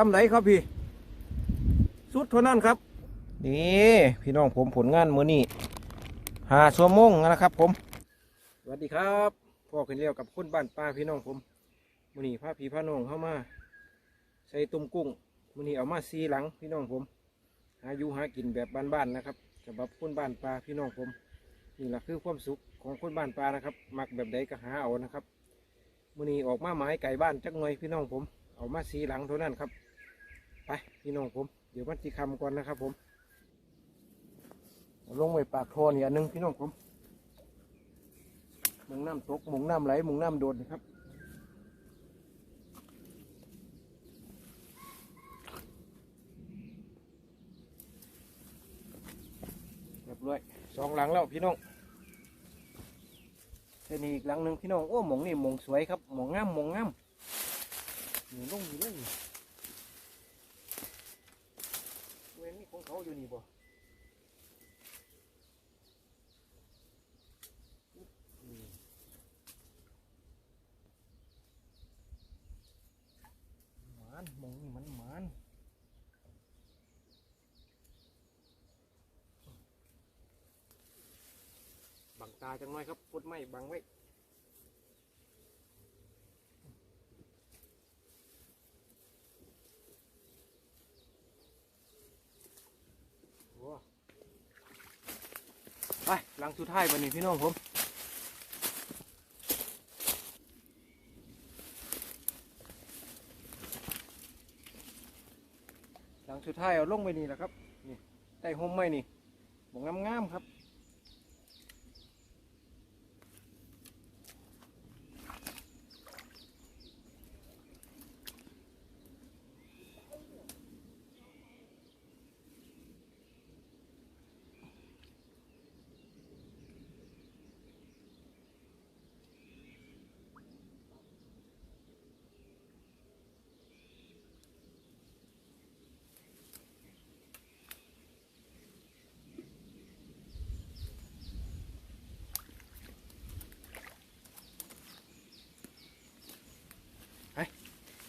จำไหนครับพี่ สุดเท่านั้นครับ นี่พี่น้องผมผลงานมื้อนี้หาชั่วโมงนะครับ ผม สวัสดีครับพ่อขึ้นเรียวกับคนบ้านป้าพี่น้องผมมื้อนี้พาพี่พาน้องเข้ามา ใส่ตุ่มกุ้งมื้อนี้เอามาซีหลังพี่น้องผม หาอยู่หากินแบบบ้านๆนะครับสำหรับคนบ้านปลาพี่น้องผมนี่แหละคือความสุขของคนบ้านปลานะครับมักแบบใดก็หาเอานะครับมื้อนี้ออกมาหมายไก่บ้านจักหน่อยพี่น้องผม เอามาสีหลังเท่านั้นครับ ไปพี่น้องผม เดี๋ยวมันจีคำก่อนนะครับผมลงไปปากโทอนี่อันหนึงพี่น้องผมมองน้ำตกมองน้ำไหลมองน้ำโดดนะครับเรียบร้อยสองหลังแล้วพี่น้องเส้นนี้อีกหลังหนึ่งพี่น้องโอ้หมองนี่หมองสวยครับหมองงามหมองงามนี่ลงอยู่เลยเว้นนี่ข อยู่นี่บ่หมานมองนี่มันหมานบังตาจังน่อยครับพุดไม่บังไว้ ไปหลังสุดท้ายวันนี้พี่น้องผมหลังสุดท้ายเอาลงไปนี่แหละครับนี่ใต้ห่มไม้นี่บอกงามๆครับ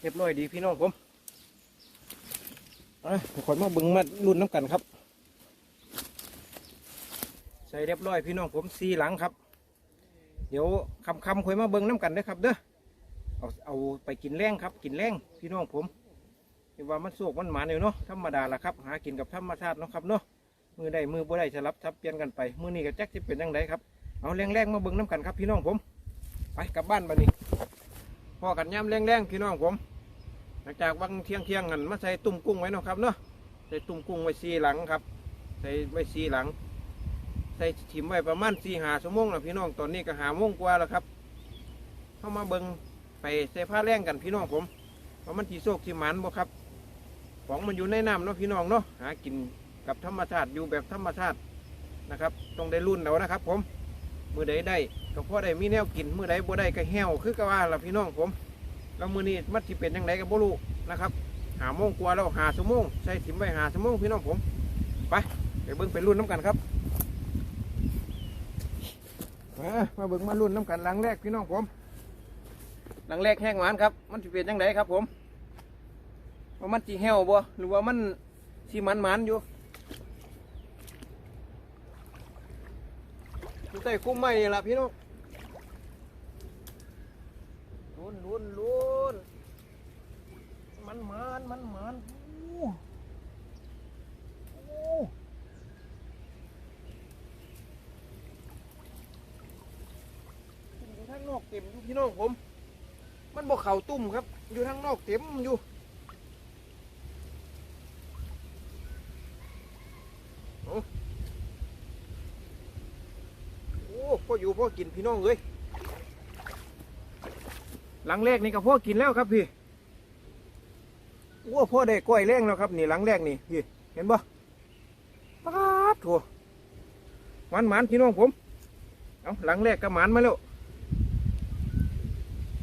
เรียบร้อยดีพี่น้องผมเอาขอยมาเบึงมารุ่นน้ำกันครับ ใส่เรียบร้อยพี่น้องผมสีหลังครับ เดี๋ยวคำคำๆค่อยมาเบิ้งน้ำกันเด้ครับเด้อเอาเอาไปกินแรงครับ กินแรงพี่น้องผมเห็นว่ามันสวกมันหมาอยู่เนาะธรรมดาละครับ หากินกับธรรมชาติเนาะครับเนาะมือได้มือบ่ได้สลับทับเปลี่ยนกันไปมือนี้ก็แจ็คจะเป็นยังไงครับเอาแรงๆมาเบิ้งน้ำกันครับ พี่น้องผม ไปกลับบ้านบ้านี้ พอกันย่ำแรงๆพี่น้องผมหลังจากวังเที่ยงเที่ยงกันมาใส่ตุ่มกุ้งไว้เนาะครับเนาะใส่ตุ่มกุ้งไว้สีหลังครับ ใส่ไว้สีหลัง ใส่ถิ่มไว้ประมาณสีหาชั่วโมงแล้วพี่น้องตอนนี้ก็หาโมงกว่าแล้วครับ เข้ามาเบิงไปใส่ผ้าแรงกันพี่น้องผมว่าะมันทีโซกทีหมันบ่ครับ ของมันอยู่ในน้ำเนาะพี่น้องเนาะหากินกับธรรมชาติอยู่แบบธรรมชาตินะครับ ต้องได้รุ่นเอานะครับผม มือใดได้ก็พอได้มีแนวกินมือใดบ่ได้ก็แห้วคือก็ว่าละพี่น้องผมแล้วมือนี้มันที่เป็นยังไงกับบ่รู้นะครับหาโมงกว่าแล้วหาชั่วโมงใส่ถิ่มไว้หาชั่วโมงพี่น้องผมไปไปเบิ่งไปรุ่นน้ำกันครับมาเบิ่งมารุ่นน้ำกันหลังแรกพี่น้องผมหลังแรกแห้งหวานครับ มันที่เป็นยังไงครับผมว่ามันจีแห้วบ่หรือว่ามันสีมันมันอยู่อยู่ ใต้คุ้มไม้นี่ละพี่น้องลุ้นลุ้นลุ้นมันมันมันมันโอ้โอ้อยู่ทางนอกเต็มอยู่พี่น้องผม มันบอกเข่าตุ่มครับ อยู่ทางนอกเต็มอยู่ โอ้โอ้ พ่อกินพี่น้องเลยหลังแรกนี่ก็พ่อกินแล้วครับพี่ว้าพ่อได้กล้วยแรงแล้วครับนี่หลังแรกนี่พี่เห็นบ่ป๊าดโถหมันหมันพี่น้องผมเอาหลังแรกก็หมันมาแล้ว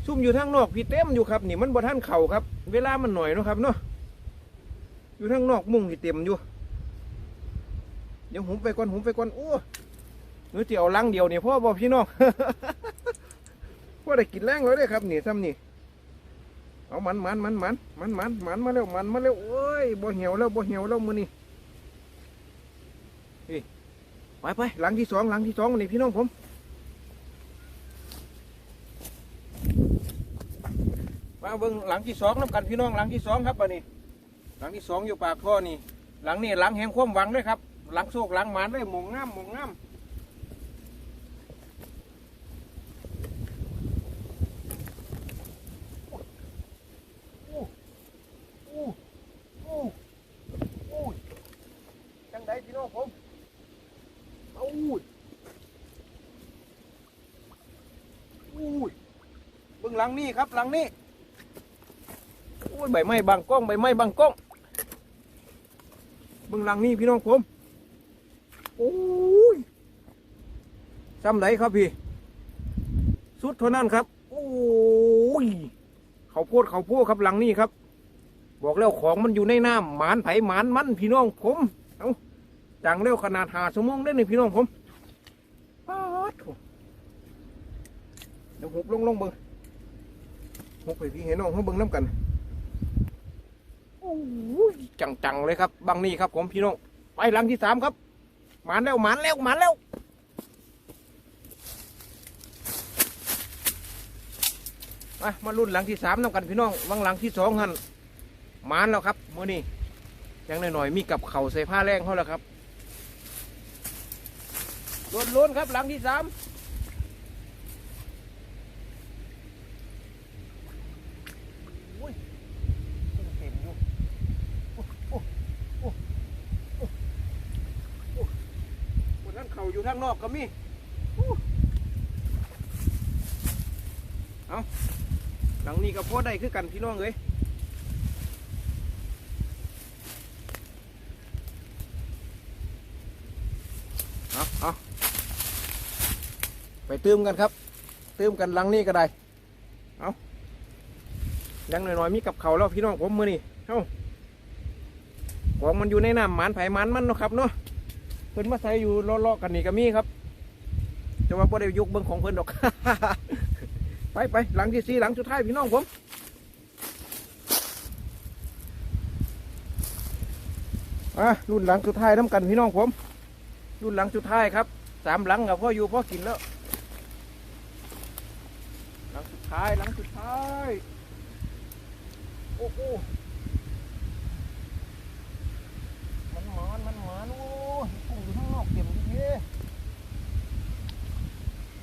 ซุ่มอยู่ทางนอกพี่เต็มอยู่ครับนี่มันบ่ท่านเข่าครับ เวลามันหน่อยนะครับเนาะอยู่ทางนอกมุ้งพี่เต็มอยู่เดี๋ยวหุมไปก่อนหุมไปก่อนโอ้ หนูจะเอาหลังเดียวเนี่ยพ่อบอกพี่น้องพ่อได้กินแรงแล้วเด้ครับนี่ซ้ำนี่เอามันมันมันมันมันมันมันมาเร็วมันมาเร็วโอ้ยบ่เหี่ยวแล้วบ่เหี่ยวแล้วมือนี่ไปไปหลังที่สองหลังที่สองนี่พี่น้องผมมาเบิ่งหลังที่สองน้ำกันพี่น้องหลังที่สองครับบัดนี้หลังที่สองอยู่ปากท่อนี่ หลังนี่หลังแห่งความหวังด้วยครับ หลังโศกหลังหมานเลยหมงงามหมงงามโอ้โอ้โอ้โอ้จังไดพี่ น้องผมเอาอุ้ยอุ้ยเบิ่งหลังนี่ครับหลังนี่โอ้ยใบไม้บางกล้องใบไม้บางกล้องเบื้องหลังนี่พี่น้องผมโอ้ยซ้ำไหนครับพี่ สุดเท่านั้นครับ โอ้ยเขาโพดเขาโพดครับหลังนี่ครับ บอกแล้วของมันอยู่ในน้ำหมานไผ่หมานมันพี่น้องผม จังเร็วขนาดหาสมองได้เลยพี่น้องผมป๊าดโถ่เดี๋ยวหุบลงลงเบิ้งหุบไปพี่เห็นน้องเขาเบิ้งน้ำกันโอ้ยจังๆเลยครับบางนี่ครับ ผมพี่น้องไปลังที่สามครับหมานแล้วหมานแล้วหมานแล้วมามารุ่นหลังที่สามน้ำกันพี่น้องวังหลังที่สองหันหมานแล้วครับมื่อนี้ยังหน่อยๆมีกับเข่าใส่ผ้าแรงเขาแล้วครับ ล้วนๆครับหลังที่สามโอ้ยเต็มอยู่คนนั้นเขาอยู่ทางนอกก็มีเอาหลังนี้ก็พอได้คือกันพี่น้องเลยเอาเอาไปเติมกันครับเติมกันหลังนี้ก็ได้เอายังหน่อยๆมีกับเขาแล้วพี่น้องผมมือนี่เอาของมันอยู่ในน้ำหมันไผ่หมันมันเนาะครับเนาะเพิ่นมาใส่อยู่ล้อๆกันนี่ก็มีครับจะว่าบ่ได้ยกเบิ่งของเพิ่นดอก ไปไปหลังที่สี่หลังสุดท้ายพี่น้องผมอะรุ่นหลังสุดท้ายน้ำกันพี่น้องผม รุ่นหลังสุดท้ายครับสามหลังกับพ่ออยู่พ่อกินแล้ว ท้ายหลังสุดท้าย โอ้โหมันหมานมันหมานโอ้ยกุ้งอยู่ข้างนอกเต็มที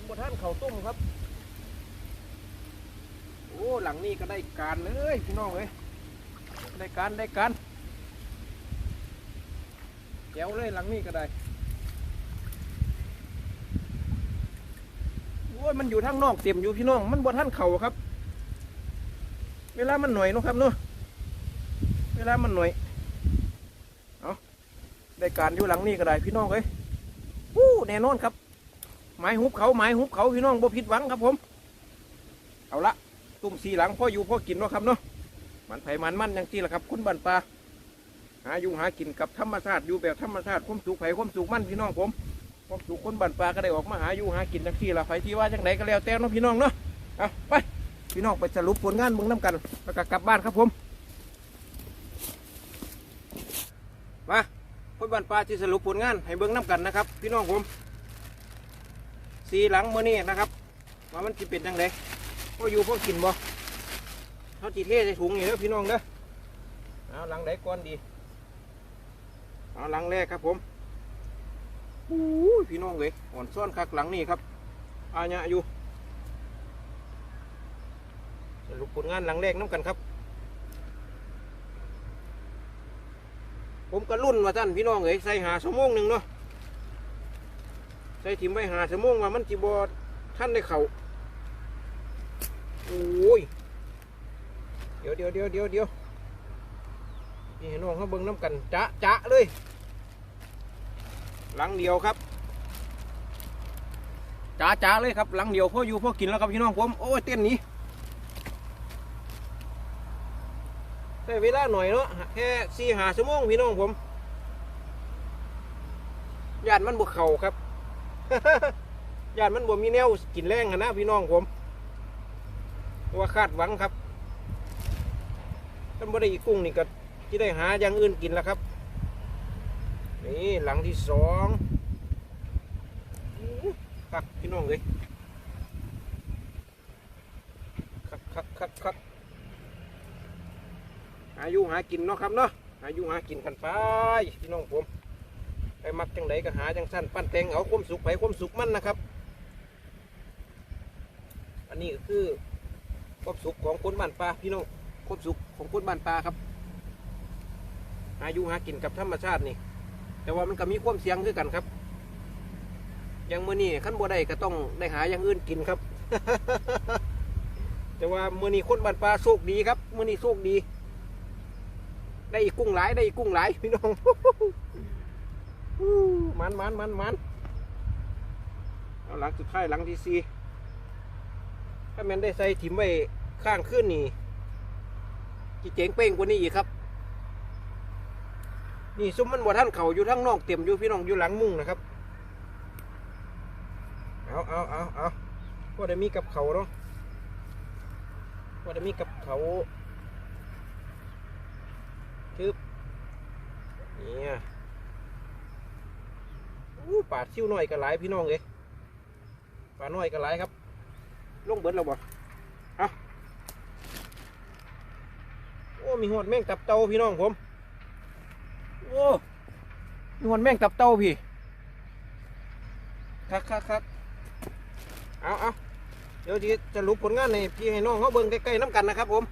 บนท่านเขาวต้มครับ โอ้หลังนี้ก็ได้การเลยพี่น้องเอ้ยได้การได้การแก้วเลยหลังนี้ก็ได้โอ้ ยมันอยู่ทางนอกเต็มอยู่พี่น้อง มันบนท่านเขาครับ เวลามันหน่อยนะครับเนาะเวลามันหน่อยเอาได้การอยู่หลังนี้ก็ได้พี่น้องเอ้ยวู้แน่นอนครับไม้หุบเขาไม้หุบเขาพี่น้องบ่ผิดหวังครับผม เอาละตุ่มสีหลังพ่ออยู่พ่อกินเนาะครับเนาะมันไผ่มันมันอย่างที่ละครับ คุณบันปลาหาอยู่หากินกับธรรมชาติอยู่แบบธรรมชาติความสุขไผ่ความสุขมันพี่น้องผม ความสุขคนบันปลาก็ได้ออกมาหาอยู่หากินอย่างที่ละไผ่ที่ว่าจังไหนก็แล้วแต่เนาะพี่น้องเนาะเอาไปพี่น้องไปสรุปผลงานเบิ่งน้ำกันแล้วก็กลับบ้านครับผมมาคนบันปลาที่สรุปผลงานให้เบิ่งน้ำกันนะครับ พี่น้องผมสีหลังเมื่อนี้นะครับว่ามันจะเป็นจังไดพ่ออยู่พ่อกินบ่เขาจีเทใส่ถุงนี่เด้อพี่น้องเด้อเอาหลังไหนก่อนดีเอาหลังแรกครับผม อู้พี่น้องเลยอ่อนซ่อนคักหลังนี่ครับ อาญะอยู่สรุปผลงานหลังแรกน้ำกันครับ ผมก็รุ่นว่าท่านพี่น้องเอ้ยใส่หาชั่วโมงหนึ่งเนาะใส่ถิ่มไว้หาชั่วโมงว่ามันจีบอท่านได้เข่าโอ้ยเดี๋ยวเดี๋ยวเดี๋ยวเดี๋ยวเดี๋ยวนี่ให้น้องเขาเบิ่งน้ำกันจะจะเลย หลังเดียวครับจ้าจ้าเลยครับหลังเดียวพ่ออยู่พ่อกินแล้วครับพี่น้องผมโอ้ยเต้นนี้ใช้เวลาหน่อยเนาะแค่สี่หาชั่วโมงพี่น้องผมยานมันบวเข่าครับยานมันบ่มีแนวกินแรงนะพี่น้องผมว่าคาดหวังครับถ้าไม่ได้อีกกุ้งนี่ก็ที่ได้หาอย่างอื่นกินแล้วครับ นี่หลังที่สองคักพี่น้องเลยคักคักคักคักหาอยู่หากินเนาะครับเนาะหาอยู่หากินกันไปพี่น้องผมไปมักจังไดก็หาจังสั้นปั้นแตงเอาความสุขไปความสุขมั่นนะครับ อันนี้ก็คือความสุขของคนบ้านป่าพี่น้องความสุขของคนบ้านป่าครับ หาอยู่หากินกับธรรมชาตินี่ แต่ว่ามันก็มีความเสี่ยงคือกันครับ อย่างมื่อนี้ขั้นบัวได้ก็ต้องได้หาอย่างอื่นกินครับ แต่ว่ามื่อนี้คนบ้านป่าโชคดีครับมื่อนี้โชคดี ได้อีกกุ้งหลายได้อีกกุ้งหลายพี่น้องมันมันมันมันเอาหลังสุดท้ายหลังที่สี่ถ้าแมันได้ใส่ถิ่มไว้ข้างขึ้นนี่จีเจ๋งเป้งกว่านี้อีกครับ นี่ซุ้มมันบ่ท่านเขาอยู่ทั้งนอกเต็มอยู่พี่น้องอยู่หลังมุ้งนะครับ เอาเอาเอาเอาก็ได้มีกับเขาเนาะก็ได้มีกับเขาทึบเนี่ยอู้ปาดซิ่วหน่อยก็หลายพี่น้องเลยปลาหน่อยก็หลายครับ ลงเบิดแล้วบ่เอาโอ้มีหอดแมงตับเตาพี่น้องผม โอ้มีหอดแม่งตับเต้าพี่คักคักคักเอาเอาเดี๋ยวจะจะรู้ผลงานในพี่ให้น้องเขาเบิ่งใกล้ๆน้ำกันนะครับผม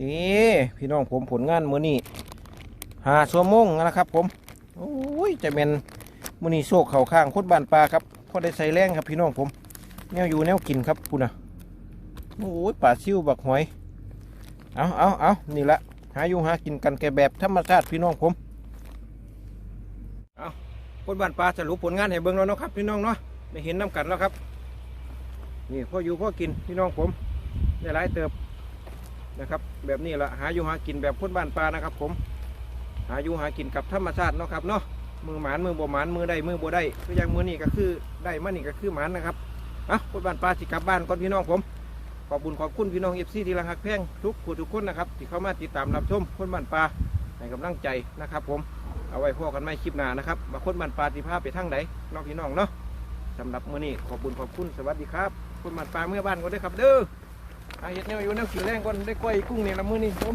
นี่พี่น้องผมผลงานมือนี้หาชั่วโมงนะครับ ผม โอ้ยจะเป็นมือนี้โชคเข่าข้างโคตรบานปลาครับพอได้ใส่แรงครับพี่น้องผม แนวอยู่แนวกินครับคุณนะโอ้ยป่าซิ่วบักหอย เอาเอาเอานี่ละาอยู่หากินกันแกแบบธรรมชาติพี่น้องผมเอาคนบ้านปลาสรุปผลงานให้เบิ่งแล้วเนาะครับ พี่น้องเนาะได้เห็นน้ำกันแล้วครับ นี่พ่ออยู่พ่อกินพี่น้องผมได้หลายเติบนะครับ แบบนี้ละหาอยู่หากินแบบคนบ้านปลานะครับ ผม หาอยู่หากินกับธรรมชาติเนาะครับเนาะมือหมานมือบ่หมานมือได้มือบ่ได้คืออย่างมือนี่ก็คือได้มานี่ก็คือหมานนะครับอะคนบ้านปลาสิกลับบ้านก่อนพี่น้องผม ขอบคุญขอบคุณพี่น้องเอฟซีที่รังหักแพงทุกผู้ทุกคนนะครับที่เข้ามาติดตามรับชมคนบ้านปลาให้กำลังใจนะครับ ผมเอาไว้พอกันไม่คลิปหน้านะครับมาคนบ้านปลาที่ภาพไปทั้งไหนน้องพี่น้องเนาะสำหรับมื้อนี้ขอบคุญขอบคุณสวัสดีครับคนบ้านปลาเมื่อบ้านก็ได้ครับเด้ออาเห็ดแนวอยู่แนวขี่แรงก่อนได้กล้วยกุ้งเนี่ยละมื้อนี้ผม